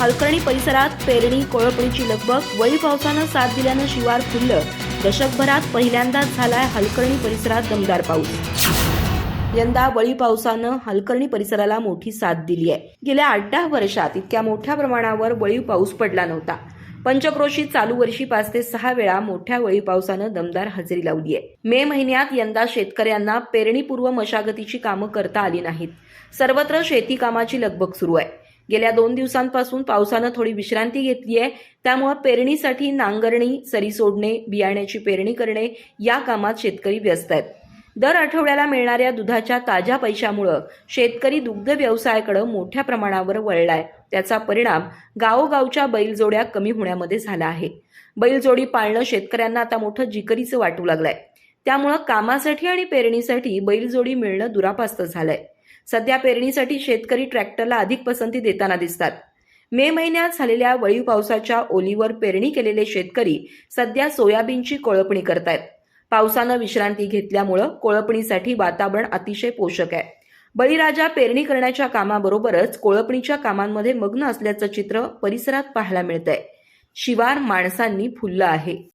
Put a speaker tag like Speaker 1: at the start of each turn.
Speaker 1: हलकर्णी परिसरात पेरणी कोळपणीची लगबग वळी पावसानं साथ दिल्यानं शिवार फुललं. दशकभरात पहिल्यांदाच झालाय हलकर्णी परिसरात दमदार पाऊस. यंदा वळी पावसानं हलकर्णी परिसराला मोठी साथ दिली आहे गेल्या आठ दहा वर्षात इतक्या मोठ्या प्रमाणावर वळीव पाऊस पडला नव्हता. पंचक्रोशीत चालू वर्षी पाच ते सहा वेळा मोठ्या वळी पावसानं दमदार हजेरी लावली आहे मे महिन्यात यंदा शेतकऱ्यांना पेरणीपूर्व मशागतीची कामं करता आली नाहीत. सर्वत्र शेती कामाची लगबग सुरू आहे. गेल्या दोन दिवसांपासून पावसानं थोडी विश्रांती घेतली आहे. त्यामुळे पेरणीसाठी नांगरणी सरी सोडणे बियाण्याची पेरणी करणे या कामात शेतकरी व्यस्त आहेत. दर आठवड्याला मिळणाऱ्या दुधाच्या ताज्या पैशामुळं शेतकरी दुग्ध व्यवसायाकडे मोठ्या प्रमाणावर वळलाय. त्याचा परिणाम गावोगावच्या बैलजोड्या कमी होण्यामध्ये झाला आहे. बैलजोडी पाळणं शेतकऱ्यांना आता मोठं जिकरीचं वाटू लागलंय. त्यामुळं कामासाठी आणि पेरणीसाठी बैलजोडी मिळणं दुरापास्त झालंय. सध्या पेरणीसाठी शेतकरी ट्रॅक्टरला अधिक पसंती देताना दिसतात. मे महिन्यात झालेल्या वळीव पावसाच्या ओलीवर पेरणी केलेले शेतकरी सध्या सोयाबीनची कोळपणी करतायत. पावसानं विश्रांती घेतल्यामुळं कोळपणीसाठी वातावरण अतिशय पोषक आहे. बळीराजा पेरणी करण्याच्या कामाबरोबरच कोळपणीच्या कामांमध्ये मग्न असल्याचं चित्र परिसरात पाहायला मिळतंय. शिवार माणसांनी फुललं आहे.